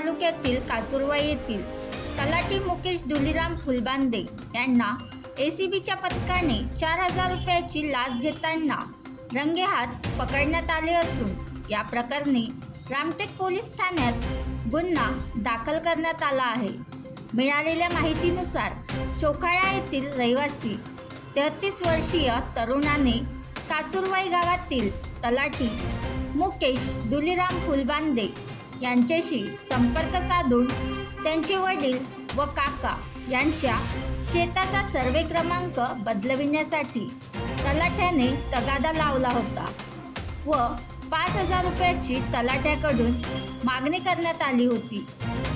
तालुक्यातील कासुरवाई येथील तलाठी मुकेश दुलीराम फुलबांदे यांना एसीबीच्या पथकाने चार हजार रुपयाची लाच घेताना रंगेहात पकडण्यात आले असून या प्रकरणी रामटेक पोलीस ठाण्यात गुन्हा दाखल करण्यात आला आहे. मिळालेल्या माहितीनुसार चोखाळा येथील रहिवासी तेहतीस वर्षीय तरुणाने कासुरवाई गावातील तलाठी मुकेश दुलीराम फुलबांदे यांच्याशी संपर्क साधून त्यांचे वडील व काका यांच्या शेताचा सर्वे क्रमांक बदलविण्यासाठी तलाठ्याने तगादा लावला होता व पाच हजार रुपयाची तलाठ्याकडून मागणी करण्यात आली होती.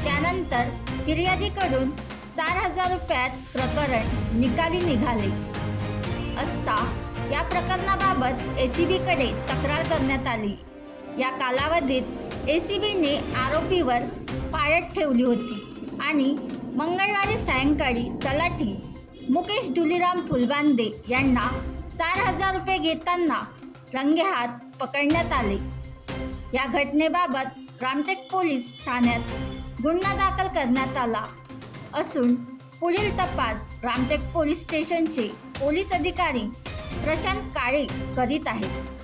त्यानंतर फिर्यादीकडून चार हजार रुपयात प्रकरण निकाली निघाले. असता या प्रकरणाबाबत एसीबीकडे तक्रार करण्यात आली. या कालावधीत ए सी बीने आरोपीवर पाळत ठेवली होती आणि मंगळवारी सायंकाळी तलाठी मुकेश दुलीराम फुलबांदे यांना चार हजार रुपये घेताना रंगेहात पकडण्यात आले. या घटनेबाबत रामटेक पोलीस ठाण्यात गुन्हा दाखल करण्यात आला असून पुढील तपास रामटेक पोलीस स्टेशनचे पोलीस अधिकारी प्रशांत काळे करीत आहेत.